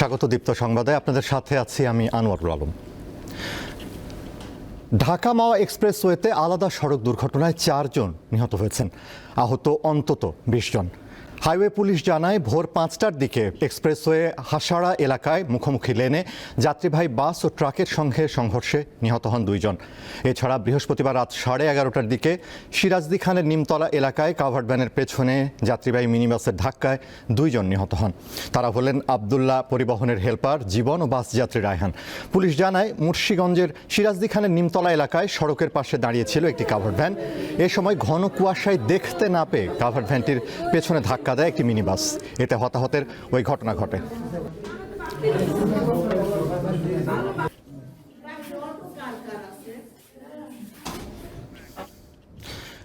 স্বাগত দীপ্ত সংবাদে। আপনাদের সাথে আছি আমি আনোয়ারুল আলম। ঢাকা মাওয়া এক্সপ্রেসওয়েতে আলাদা সড়ক দুর্ঘটনায় চারজন নিহত হয়েছেন। আহত অন্তত বিশ জন। হাইওয়ে পুলিশ জানায় ভোর পাঁচটার দিকে এক্সপ্রেসওয়ে হাসাড়া এলাকায় মুখোমুখি লেনে যাত্রীবাহী বাস ও ট্রাকের সঙ্গে সংঘর্ষে নিহত হন দুইজন। এছাড়া বৃহস্পতিবার রাত সাড়ে এগারোটার দিকে সিরাজদি খানের নিমতলা এলাকায় কাভার্ড ভ্যানের পেছনে যাত্রীবাহী মিনিবাসের ধাক্কায় দুইজন নিহত হন। তারা হলেন আবদুল্লাহ পরিবহনের হেলপার, জীবন ও বাস যাত্রী রায়হান। পুলিশ জানায় মুর্শিগঞ্জের সিরাজদি খানের নিমতলা এলাকায় সড়কের পাশে দাঁড়িয়েছিল একটি কাভার্ড ভ্যান। এ সময় ঘন কুয়াশায় দেখতে না পেয়ে কাভার্ড ভ্যানটির পেছনে ধাক্কা দেয় একটি মিনিবাস। এতে হতাহতের ওই ঘটনা ঘটে।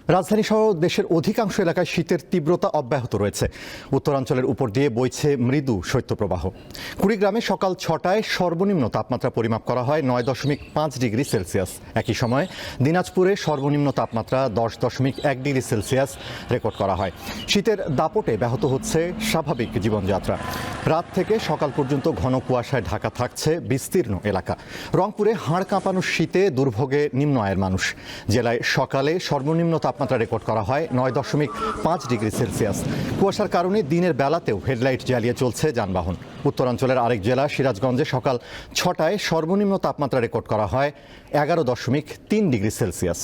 রাজধানী সহ দেশের অধিকাংশ এলাকায় শীতের তীব্রতা অব্যাহত রয়েছে। উত্তরাঞ্চলের উপর দিয়ে বইছে মৃদু শৈত্যপ্রবাহ। কুড়িগ্রামে সকাল ছটায় সর্বনিম্ন তাপমাত্রা পরিমাপ করা হয় নয় দশমিক পাঁচ ডিগ্রি সেলসিয়াস। একই সময় দিনাজপুরে সর্বনিম্ন তাপমাত্রা দশ দশমিক এক ডিগ্রি সেলসিয়াস রেকর্ড করা হয়। শীতের দাপটে ব্যাহত হচ্ছে স্বাভাবিক জীবনযাত্রা। রাত থেকে সকাল পর্যন্ত ঘন কুয়াশায় ঢাকা থাকছে বিস্তীর্ণ এলাকা। রংপুরে হাড় কাঁপানো শীতে দুর্ভোগে নিম্ন আয়ের মানুষ। জেলায় সকালে সর্বনিম্ন তাপমাত্রা রেকর্ড করা হয় নয় দশমিক পাঁচ ডিগ্রি সেলসিয়াস। কুয়াশার কারণে দিনের বেলাতেও হেডলাইট জ্বালিয়ে চলছে যানবাহন। উত্তরাঞ্চলের আরেক জেলা, সিরাজগঞ্জে সকাল ছটায় সর্বনিম্ন তাপমাত্রা রেকর্ড করা হয় এগারো দশমিক তিন ডিগ্রি সেলসিয়াস।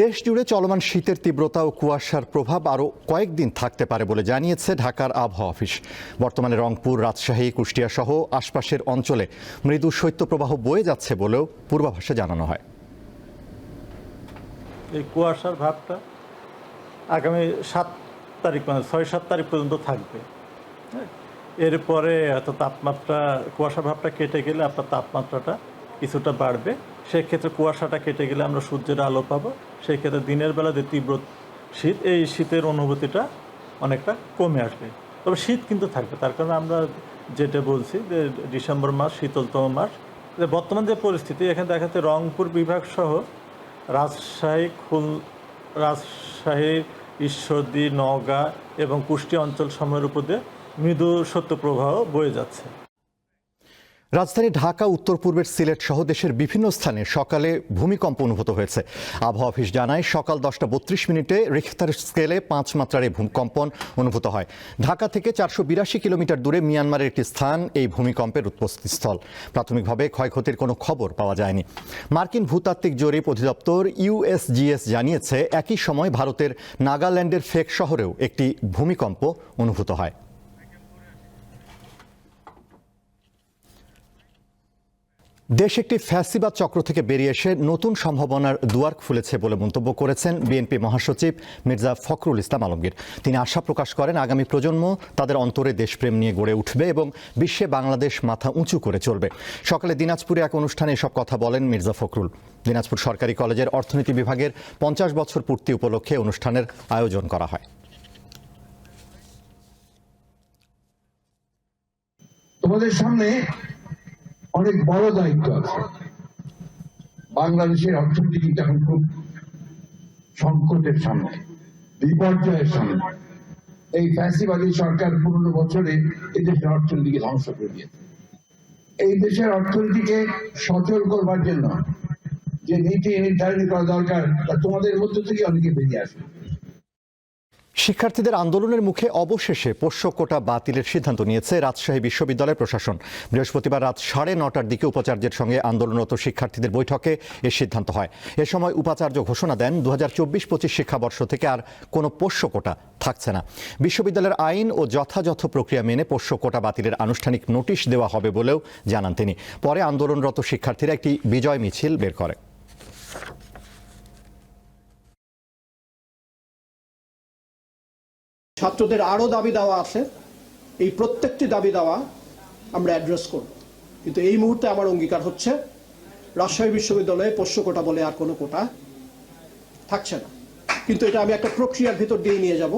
দেশ জুড়ে চলমান শীতের তীব্রতা ও কুয়াশার প্রভাব আরও কয়েকদিন থাকতে পারে বলে জানিয়েছে ঢাকার আবহাওয়া অফিস। বর্তমানে রংপুর, রাজশাহী, কুষ্টিয়া সহ আশপাশের অঞ্চলে মৃদু শৈত্যপ্রবাহ বয়ে যাচ্ছে বলেও পূর্বাভাসে জানানো হয়। এই কুয়াশার ভাবটা আগামী সাত তারিখ মানে ছয় সাত তারিখ পর্যন্ত থাকবে। হ্যাঁ? এরপরে এত তাপমাত্রা কুয়াশা ভাবটা কেটে গেলে আপনার তাপমাত্রাটা কিছুটা বাড়বে। সেক্ষেত্রে কুয়াশাটা কেটে গেলে আমরা সূর্যের আলো পাবো। সেই ক্ষেত্রে দিনের বেলা যে তীব্র শীত, এই শীতের অনুভূতিটা অনেকটা কমে আসবে। তবে শীত কিন্তু থাকবে, তার কারণে আমরা যেটা বলছি যে ডিসেম্বর মাস, শীতলতম মাস। বর্তমান যে পরিস্থিতি, এখানে দেখা যাচ্ছে রংপুর বিভাগ সহ রাজশাহী, খুল, রাজশাহী, ঈশ্বরদী, নওগাঁ এবং কুষ্টি অঞ্চল সময়ের উপর দিয়ে মৃদু সত্য প্রবাহ বয়ে যাচ্ছে। রাজধানী ঢাকা, উত্তর পূর্বের সিলেট সহ দেশের বিভিন্ন স্থানে সকালে ভূমিকম্প অনুভূত হয়েছে। আবহাওয়া অফিস জানায়, সকাল দশটা বত্রিশ মিনিটে রিখতার স্কেলে পাঁচ মাত্রার এই ভূমিকম্পন অনুভূত হয়। ঢাকা থেকে চারশো বিরাশি কিলোমিটার দূরে মিয়ানমারের একটি স্থান এই ভূমিকম্পের উৎপত্তিস্থল। প্রাথমিকভাবে ক্ষয়ক্ষতির কোনো খবর পাওয়া যায়নি। মার্কিন ভূতাত্ত্বিক জরিপ অধিদপ্তর ইউএসজিএস জানিয়েছে, একই সময় ভারতের নাগাল্যান্ডের ফেক শহরেও একটি ভূমিকম্প অনুভূত হয়। দেশ একটি ফ্যাসিবাদ চক্র থেকে বেরিয়ে এসে নতুন সম্ভাবনার দুয়ার খুলেছে বলে মন্তব্য করেছেন বিএনপি মহাসচিব মির্জা ফখরুল ইসলাম আলমগীর। তিনি আশা প্রকাশ করেন আগামী প্রজন্ম তাদের অন্তরে দেশপ্রেম নিয়ে গড়ে উঠবে এবং বিশ্বে বাংলাদেশ মাথা উঁচু করে চলবে। সকালে দিনাজপুরে এক অনুষ্ঠানে এসব কথা বলেন মির্জা ফখরুল। দিনাজপুর সরকারি কলেজের অর্থনীতি বিভাগের পঞ্চাশ বছর পূর্তি উপলক্ষে অনুষ্ঠানের আয়োজন করা হয়। তোমাদের সামনে অনেক বড় দায়িত্ব আছে। বাংলাদেশের অর্থনীতি কিন্তু এখন খুব সংকটের সামনে, বিপর্যয়ের সামনে, এই ফ্যাসিবাদী সরকার পনেরো বছরে এই দেশের অর্থনীতিকে ধ্বংস করে দিয়েছে। এই দেশের অর্থনীতিকে সচল করবার জন্য যে নীতি নির্ধারণ করা দরকার, তা তোমাদের মধ্য থেকে অনেকে বেরিয়ে আসবে। শিক্ষার্থীদের আন্দোলনের মুখে অবশেষে পোষ্য কোটা বাতিলের সিদ্ধান্ত নিয়েছে রাজশাহী বিশ্ববিদ্যালয় প্রশাসন। বৃহস্পতিবার রাত সাড়ে নটার দিকে উপাচার্যের সঙ্গে আন্দোলনরত শিক্ষার্থীদের বৈঠকে এ সিদ্ধান্ত হয়। এ সময় উপাচার্য ঘোষণা দেন দু হাজার চব্বিশ পঁচিশ শিক্ষাবর্ষ থেকে আর কোনো পোষ্য কোটা থাকছে না। বিশ্ববিদ্যালয়ের আইন ও যথাযথ প্রক্রিয়া মেনে পোষ্য কোটা বাতিলের আনুষ্ঠানিক নোটিশ দেওয়া হবে বলেও জানান তিনি। পরে আন্দোলনরত শিক্ষার্থীরা একটি বিজয় মিছিল বের করে। ছাত্রদের আরও দাবি দেওয়া আছে। এই প্রত্যেকটি দাবি দেওয়া আমরা অ্যাড্রেস করব। কিন্তু এই মুহূর্তে আমার অঙ্গীকার হচ্ছে, রাজশাহী বিশ্ববিদ্যালয়ে পোষ্য কোটা বলে আর কোনো কোটা থাকছে না। কিন্তু এটা আমি একটা প্রক্রিয়ার ভিতর দিয়ে নিয়ে যাব।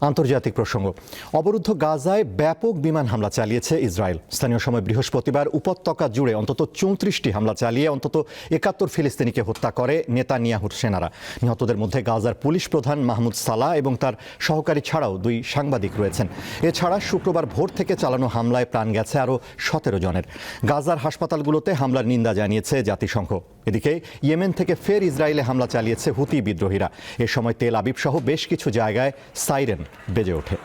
আন্তর্জাতিক প্রসঙ্গ। অবরুদ্ধ গাজায় ব্যাপক বিমান হামলা চালিয়েছে ইসরায়েল। স্থানীয় সময় বৃহস্পতিবার উপত্যকা জুড়ে অন্তত চৌত্রিশটি হামলা চালিয়ে অন্তত একাত্তর ফিলিস্তিনিকে হত্যা করে নেতানিয়াহুর সেনারা। নিহতদের মধ্যে গাজার পুলিশ প্রধান মাহমুদ সালাহ এবং তার সহকারী ছাড়াও দুই সাংবাদিক রয়েছেন। এছাড়া শুক্রবার ভোর থেকে চালানো হামলায় প্রাণ গেছে আরও সতেরো জনের। গাজার হাসপাতালগুলোতে হামলার নিন্দা জানিয়েছে জাতিসংঘ। এদিকে ইয়েমেন থেকে ফের ইসরায়েলে হামলা চালিয়েছে হুতি বিদ্রোহীরা। এ সময় তেল আবিব সহ বেশ কিছু জায়গায় সাইরেন বেজে ওঠে।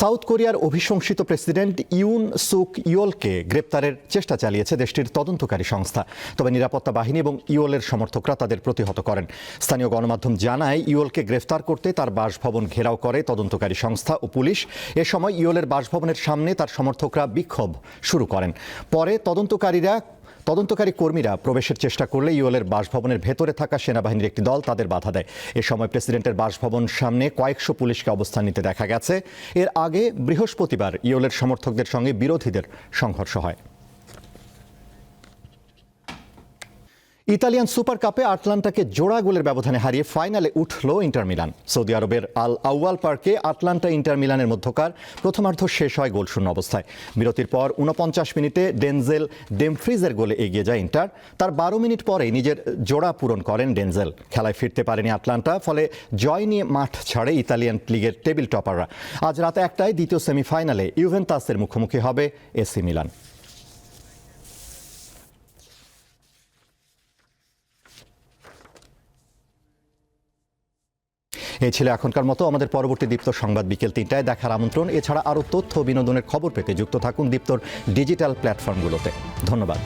সাউথ কোরিয়ার অভিশংসিত প্রেসিডেন্ট ইউন সুক ইয়োলকে গ্রেপ্তারের চেষ্টা চালিয়েছে দেশটির তদন্তকারী সংস্থা। তবে নিরাপত্তা বাহিনী এবং ইয়োলের সমর্থকরা তাদের প্রতিহত করেন। স্থানীয় গণমাধ্যম জানায়, ইয়োলকে গ্রেফতার করতে তার বাসভবন ঘেরাও করে তদন্তকারী সংস্থা ও পুলিশ। এ সময় ইয়োলের বাসভবনের সামনে তার সমর্থকরা বিক্ষোভ শুরু করেন। পরে তদন্তকারীরা তদন্তকারী কর্মীরা প্রবেশের চেষ্টা করলে ইউএলের বাসভবনের ভেতরে থাকা সেনাবাহিনীর একটি দল তাদের বাধা দেয়। এ সময় প্রেসিডেন্টের বাসভবন সামনে কয়েকশো পুলিশকে অবস্থান নিতে দেখা গেছে। এর আগে বৃহস্পতিবার ইউএলের সমর্থকদের সঙ্গে বিরোধীদের সংঘর্ষ হয়। ইতালিয়ান সুপার কাপে আটলান্টাকে জোড়া গোলের ব্যবধানে হারিয়ে ফাইনালে উঠল ইন্টার মিলান। সৌদি আরবের আল আউয়াল পার্কে আটলান্টা ইন্টার মিলানের মধ্যকার প্রথমার্ধ শেষ হয় গোলশূন্য অবস্থায়। বিরতির পর উনপঞ্চাশ মিনিটে ডেনজেল ডেমফ্রিজের গোলে এগিয়ে যায় ইন্টার। তার বারো মিনিট পরেই নিজের জোড়া পূরণ করেন ডেনজেল। খেলায় ফিরতে পারেনি আটলান্টা, ফলে জয় নিয়ে মাঠ ছাড়ে ইতালিয়ান লিগের টেবিল টপাররা। আজ রাতে একটায় দ্বিতীয় সেমিফাইনালে ইউভেন্তাসের মুখোমুখি হবে এসি মিলান। এই ছিল এখনকার মতো। আমাদের পরবর্তী দীপ্ত সংবাদ বিকেল তিনটায় দেখার আমন্ত্রণ। এছাড়া আরও তথ্য বিনোদনের খবর পেতে যুক্ত থাকুন দীপ্তর ডিজিটাল প্ল্যাটফর্মগুলোতে। ধন্যবাদ।